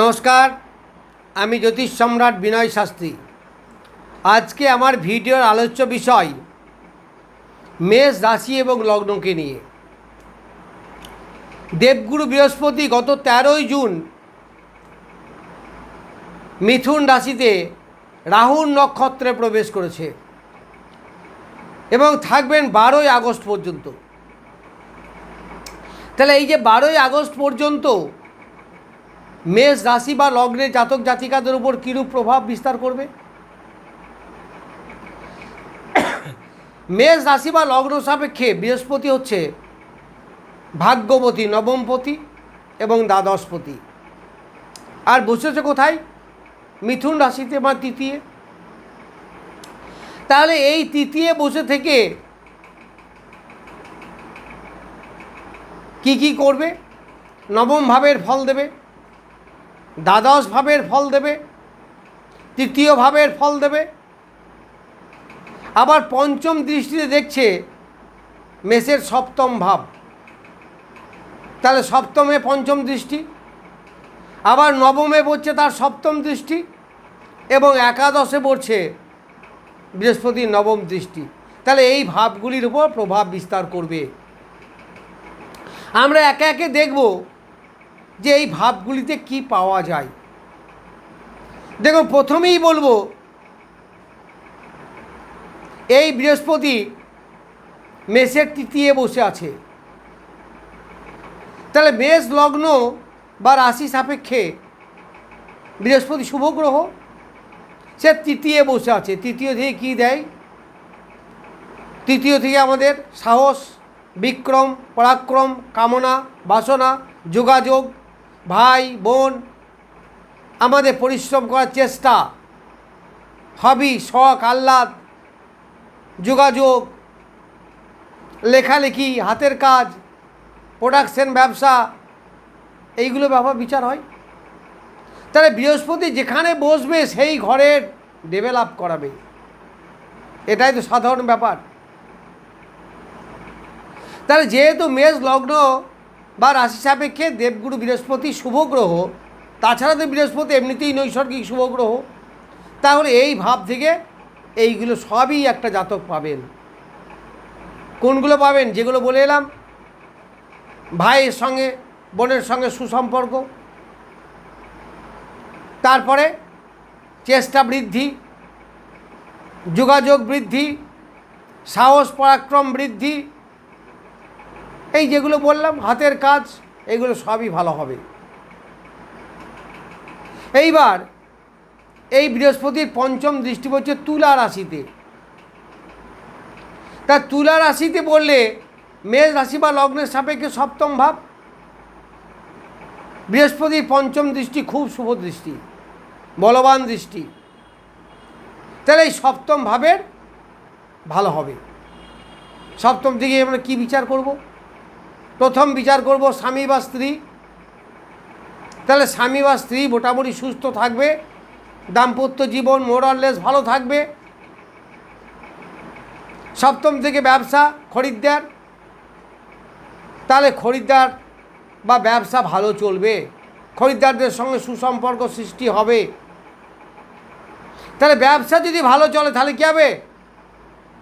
নমস্কার, আমি জ্যোতিষ সম্রাট বিনয় শাস্ত্রী। আজকে আমার ভিডিওর আলোচ্য বিষয়, মেষ রাশি এবং লগ্নকে নিয়ে। দেবগুরু বৃহস্পতি গত তেরোই জুন মিথুন রাশিতে রাহুর নক্ষত্রে প্রবেশ করেছে এবং থাকবেন বারোই আগস্ট পর্যন্ত। তাহলে এই যে বারোই আগস্ট পর্যন্ত মেষ রাশি বা লগ্নের জাতক জাতিকাদের উপর কীরূপ প্রভাব বিস্তার করবে? মেষ রাশি বা লগ্ন সাপেক্ষে বৃহস্পতি হচ্ছে ভাগ্যবতী নবমপতি এবং দ্বাদশপতি। আর বসেছে কোথায়? মিথুন রাশিতে বা তৃতীয়। তাহলে এই তৃতীয় বসে থেকে কি কি করবে? নবম ভাবের ফল দেবে। দ্বাদশ ভাবের ফল দেবে, তৃতীয় ভাবের ফল দেবে। আবার পঞ্চম দৃষ্টিতে দেখছে মেষের সপ্তম ভাব। তাহলে সপ্তমে পঞ্চম দৃষ্টি, আবার নবমে পড়ছে তার সপ্তম দৃষ্টি এবং একাদশে পড়ছে বৃহস্পতির নবম দৃষ্টি। তাহলে এই ভাবগুলির উপর প্রভাব বিস্তার করবে। আমরা একে একে দেখব যে এই ভাবগুলিতে কি পাওয়া যায়। দেখুন প্রথমেই বলব, এই বৃহস্পতি মেষের তৃতীয় বসে আছে। তাহলে মেষ, লগ্ন বা রাশি সাপেক্ষে বৃহস্পতি শুভ গ্রহ, সে তৃতীয় বসে আছে। তৃতীয় থেকে কী দেয়? তৃতীয় থেকে আমাদের সাহস, বিক্রম, পরাক্রম, কামনা, বাসনা, যোগাযোগ ভাই, বোন, আমাদের পরিশ্রম করার চেষ্টা। হবি, শখ, আহ্লাদ, যোগাযোগ, লেখালেখি, হাতের কাজ প্রোডাকশন ব্যবসা এইগুলো ব্যাপার বিচার হয়। তাহলে বৃহস্পতি যেখানে বসবে, সেই ঘরের ডেভেলপ করাবে। এটাই তো সাধারণ ব্যাপার। তাহলে যেহেতু মেষ লগ্ন বা রাশি সাপেক্ষে দেবগুরু বৃহস্পতি শুভ গ্রহ তাছাড়া তো বৃহস্পতি এমনিতেই নৈসর্গিক শুভ গ্রহ তাহলে এই ভাব থেকে এইগুলো সবই একটা জাতক পাবেন। কোনগুলো পাবেন? যেগুলো বলে এলাম। ভাইয়ের সঙ্গে, বোনের সঙ্গে সুসম্পর্ক। তারপরে চেষ্টা বৃদ্ধি, যোগাযোগ বৃদ্ধি, সাহস পরাক্রম বৃদ্ধি এই যেগুলো বললাম, হাতের কাজ, এগুলো সবই ভালো হবে। এইবার এই বৃহস্পতির পঞ্চম দৃষ্টি পড়ছে তুলা রাশিতে। তা তুলা রাশিতে বললে মেষ রাশি বা লগ্নের সাপেক্ষে সপ্তম ভাব। বৃহস্পতির পঞ্চম দৃষ্টি খুব শুভ দৃষ্টি, বলবান দৃষ্টি। তাহলে এই সপ্তম ভাবের ভালো হবে। সপ্তম দিকে আমরা কী বিচার করব? প্রথম বিচার করব স্বামী বা স্ত্রী। তাহলে স্বামী বা স্ত্রী মোটামুটি সুস্থ থাকবে, দাম্পত্য জীবন মোরাললেস ভালো থাকবে। সপ্তম থেকে ব্যবসা, খরিদ্দার। তাহলে খরিদ্দার বা ব্যবসা ভালো চলবে। খরিদ্দারদের সঙ্গে সুসম্পর্ক সৃষ্টি হবে। তাহলে ব্যবসা যদি ভালো চলে, তাহলে কী হবে?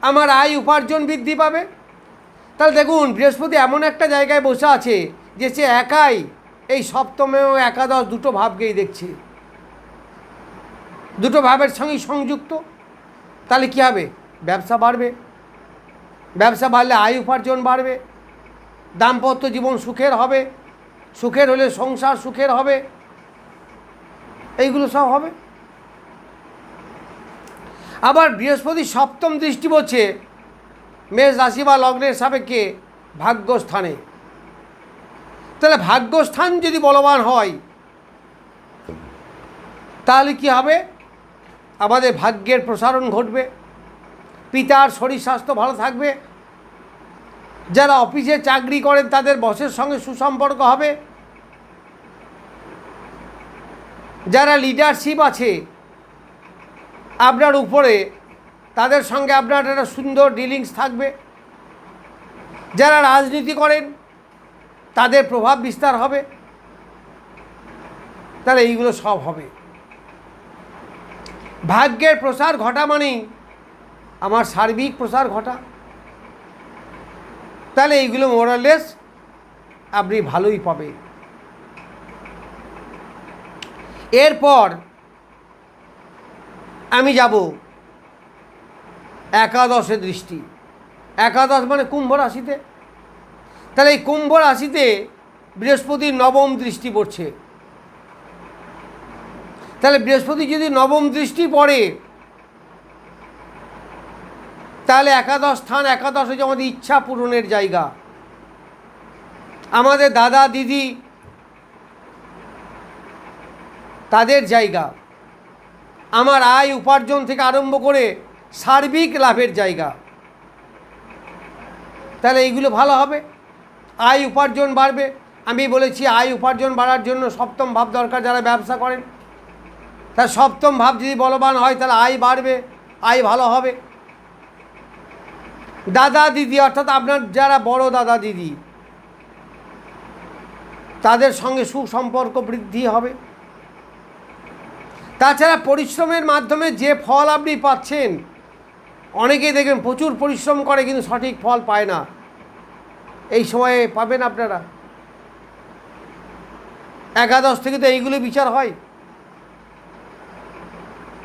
আমার আয় উপার্জন বৃদ্ধি পাবে। তাহলে দেখুন, বৃহস্পতি এমন একটা জায়গায় বসে আছে যে সে একাই এই সপ্তমে ও একাদশ দুটো ভাবকেই দেখছে। দুটো ভাবের সঙ্গেই সংযুক্ত। তাহলে কী হবে? ব্যবসা বাড়বে। ব্যবসা বাড়লে আয় উপার্জন বাড়বে। দাম্পত্য জীবন সুখের হবে। সুখের হলে সংসার সুখের হবে। এইগুলো সব হবে। আবার বৃহস্পতি সপ্তম দৃষ্টি পড়ছে মেষ রাশি বা লগ্নের সাপেক্ষে ভাগ্যস্থানে। তাহলে ভাগ্যস্থান যদি বলবান হয়, তাহলে কি হবে? আমাদের ভাগ্যের প্রসারণ ঘটবে, পিতার শরীর স্বাস্থ্য ভালো থাকবে, যারা অফিসে চাকরি করেন তাদের বসের সঙ্গে সুসম্পর্ক হবে, যারা লিডারশিপ আছে, আপনার উপরে তাদের সঙ্গে আপনার একটা সুন্দর ডিলিংস থাকবে। যারা রাজনীতি করেন, তাদের প্রভাব বিস্তার হবে। তাহলে এইগুলো সব হবে। ভাগ্যের প্রসার ঘটা মানেই আমার সার্বিক প্রসার ঘটা। তাহলে এইগুলো মোরালেস আপনি ভালোই পাবে এরপর আমি যাব একাদশে দৃষ্টি। একাদশ মানে কুম্ভ রাশিতে। তাহলে এই কুম্ভ রাশিতে বৃহস্পতির নবম দৃষ্টি পড়ছে। তাহলে বৃহস্পতি যদি নবম দৃষ্টি পড়ে, তাহলে একাদশ স্থান, একাদশ হচ্ছে আমাদের ইচ্ছা পূরণের জায়গা। আমাদের দাদা, দিদি তাদের জায়গা। আমার আয় উপার্জন থেকে আরম্ভ করে সার্বিক লাভের জায়গা। তাহলে এইগুলো ভালো হবে। আয় উপার্জন বাড়বে। আমি বলেছি আয় উপার্জন বাড়ার জন্য সপ্তম ভাব দরকার যারা ব্যবসা করেন। তার সপ্তম ভাব যদি বলবান হয়, তাহলে আয় বাড়বে, আয় ভালো হবে। দাদা দিদি, অর্থাৎ আপনার যারা বড় দাদা দিদি, তাদের সঙ্গে সুসম্পর্ক বৃদ্ধি হবে। তাছাড়া পরিশ্রমের মাধ্যমে যে ফল আপনি পাচ্ছেন অনেকেই দেখবেন প্রচুর পরিশ্রম করে কিন্তু সঠিক ফল পায় না। এই সময়ে পাবেন আপনারা। একাদশ থেকে তো এইগুলো বিচার হয়।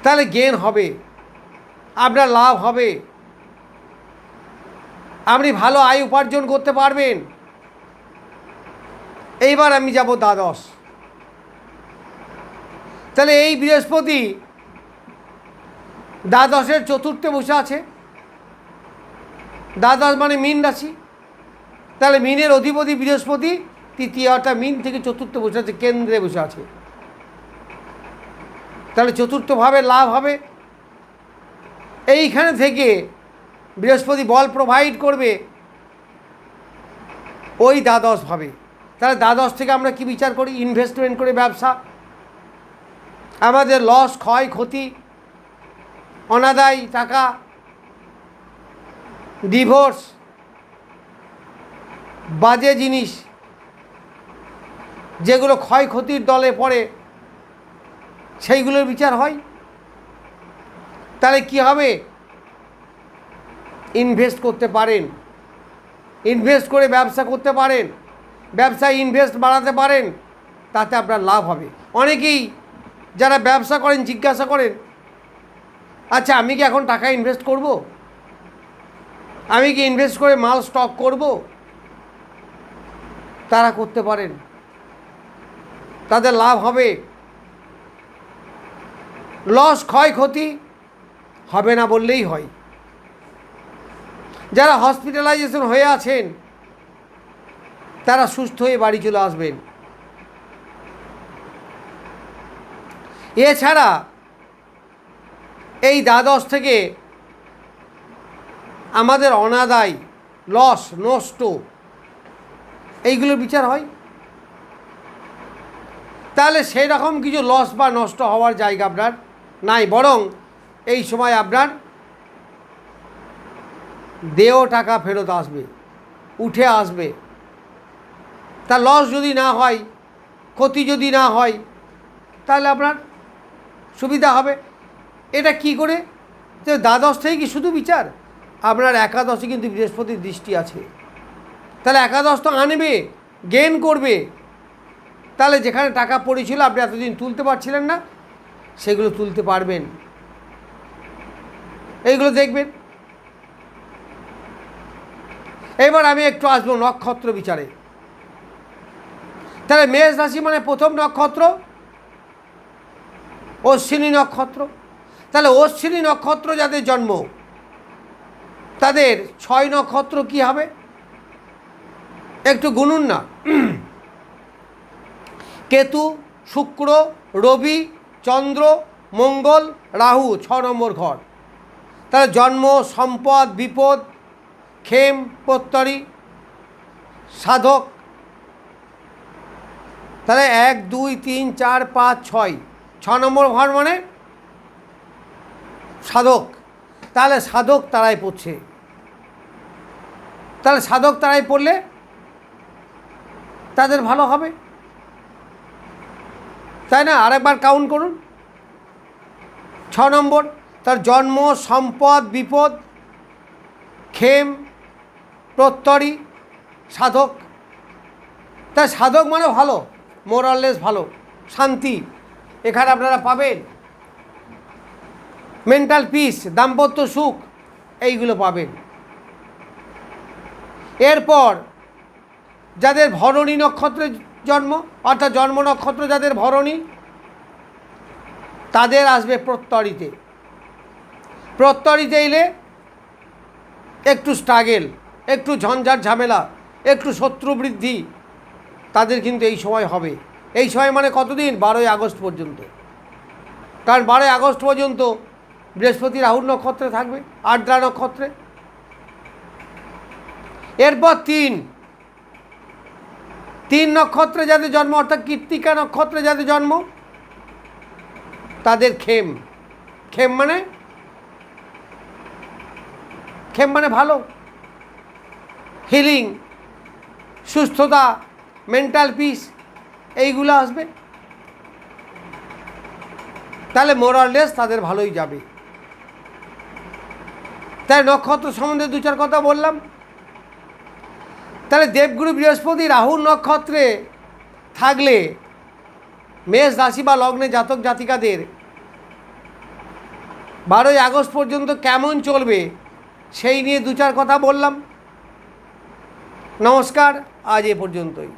তাহলে গেন হবে, আপনার লাভ হবে। আপনি ভালো আয় উপার্জন করতে পারবেন। এইবার আমি যাব দ্বাদশ। তাহলে এই বৃহস্পতি দ্বাদশের চতুর্থে বসে আছে। দ্বাদশ মানে মীন রাশি। তাহলে মিনের অধিপতি বৃহস্পতি তৃতীয় অর্থাৎ মিন থেকে চতুর্থ বসে আছে, কেন্দ্রে বসে আছে। তাহলে চতুর্থভাবে লাভ হবে। এইখানে থেকে বৃহস্পতি বল প্রোভাইড করবে। ওই দ্বাদশ ভাবে। তাহলে দ্বাদশ থেকে আমরা কি বিচার করি? ইনভেস্টমেন্ট করে ব্যবসা। আমাদের লস ক্ষয়, ক্ষতি অনাদায় টাকা ডিভোর্স বাজে জিনিস, যেগুলো ক্ষয়ক্ষতির দলে পড়ে, সেইগুলোর বিচার হয়। তাহলে কি হবে? ইনভেস্ট করতে পারেন। ইনভেস্ট করে ব্যবসা করতে পারেন। ব্যবসায় ইনভেস্ট বাড়াতে পারেন। তাতে আপনার লাভ হবে। অনেকেই যারা ব্যবসা করেন, জিজ্ঞাসা করেন আচ্ছা আমি কি এখন টাকা ইনভেস্ট করব? আমি কি ইনভেস্ট করে মাল স্টক করব? তারা করতে পারেন। তাদের লাভ হবে। লস ক্ষয়ক্ষতি হবে না বললেই হয়। যারা হসপিটালাইজেশন হয়ে আছেন, তারা সুস্থ হয়ে বাড়ি চলে আসবেন। এছাড়া এই দ্বাদশ থেকে আমাদের অনাদায়, লস, নষ্ট, এইগুলোর বিচার হয়। তাহলে সেই রকম কিছু লস বা নষ্ট হওয়ার জায়গা আপনার নাই, বরং এই সময় আপনার দেও টাকা ফেরত আসবে, উঠে আসবে। তা লস যদি না হয়, ক্ষতি যদি না হয়, তাহলে আপনার সুবিধা হবে। এটা কি করে? যে দ্বাদশ থেকে কি শুধু বিচার? আপনার একাদশে কিন্তু বৃহস্পতির দৃষ্টি আছে। তাহলে একাদশ তো আনবে গেন করবে। তাহলে যেখানে টাকা পড়েছিল, আপনি এতদিন তুলতে পারছিলেন না, সেগুলো তুলতে পারবেন। এইগুলো দেখবেন। এবার আমি একটু আসব নক্ষত্র বিচারে। তাহলে মেষ রাশি মানে প্রথম নক্ষত্র অশ্বিনী নক্ষত্র। তাহলে অশ্বিনী নক্ষত্র যাদের জন্ম, তাদের ছয় নক্ষত্র কি হবে? একটু গুনুন না। কেতু, শুক্র, রবি, চন্দ্র, মঙ্গল, রাহু, ছ নম্বর ঘর। তাহলে জন্ম, সম্পদ, বিপদ খেম প্রত্যরি সাধক। তাহলে এক, দুই, তিন, চার, পাঁচ, ছয়। ছ নম্বর ঘর মানে সাধক। তাহলে সাধক তারাই পড়ছে। তাহলে সাধক তারাই পড়লে তাদের ভালো হবে। তাই না? আরেকবার কাউন্ট করুন। ছ নম্বর, তার জন্ম, সম্পদ, বিপদ খেম প্রত্যরি সাধক। তাই সাধক মানে ভালো মোরাললেস ভালো, শান্তি। এখানে আপনারা পাবেন। মেন্টাল পিস দাম্পত্য সুখ, এইগুলো পাবেন। এরপর, যাদের ভরণী নক্ষত্রে জন্ম, অর্থাৎ জন্ম নক্ষত্র যাদের ভরণী, তাদের আসবে প্রত্যরিতে। প্রত্যরিতে এলে একটু স্ট্রাগেল একটু ঝঞ্ঝাট ঝামেলা, একটু শত্রু বৃদ্ধি, তাদের কিন্তু এই সময় হবে। এই সময় মানে কতদিন? বারোই আগস্ট পর্যন্ত। কারণ বারোই আগস্ট পর্যন্ত বৃহস্পতি রাহুর নক্ষত্রে থাকবে, আর্দ্রা নক্ষত্রে। এরপর তিন। তিন নক্ষত্রে যাদের জন্ম, অর্থাৎ কৃত্তিকা নক্ষত্রে যাদের জন্ম, তাদের খেম খেম মানে? খেম মানে ভালো। হিলিং, সুস্থতা, মেন্টাল পিস, এইগুলো আসবে। তাহলে মোরাললেস তাদের ভালোই যাবে। তাই নক্ষত্র সম্বন্ধে দু চার কথা বললাম। তাহলে দেবগুরু বৃহস্পতি রাহুর নক্ষত্রে থাকলে মেষ রাশি বা লগ্নে জাতক জাতিকাদের বারোই আগস্ট পর্যন্ত কেমন চলবে সেই নিয়ে দু চার কথা বললাম। নমস্কার, আজ এ পর্যন্তই।